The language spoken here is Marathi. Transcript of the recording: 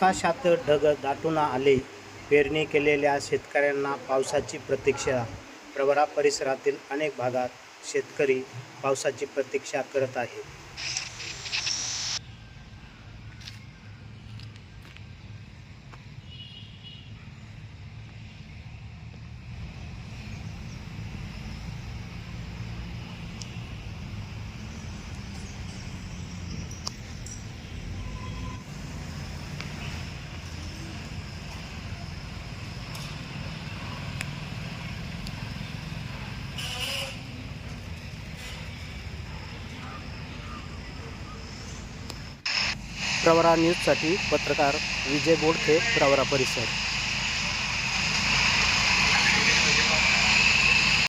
आकाशात ढग दाटून आले. पेरणी केलेल्या शेतकऱ्यांना पावसाची प्रतीक्षा. प्रवरा परिसरातील अनेक भागात शेतकरी पावसाची प्रतीक्षा करत आहेत. प्रवरा न्यूजसाठी पत्रकार विजय बोडखे प्रवरा परिसर.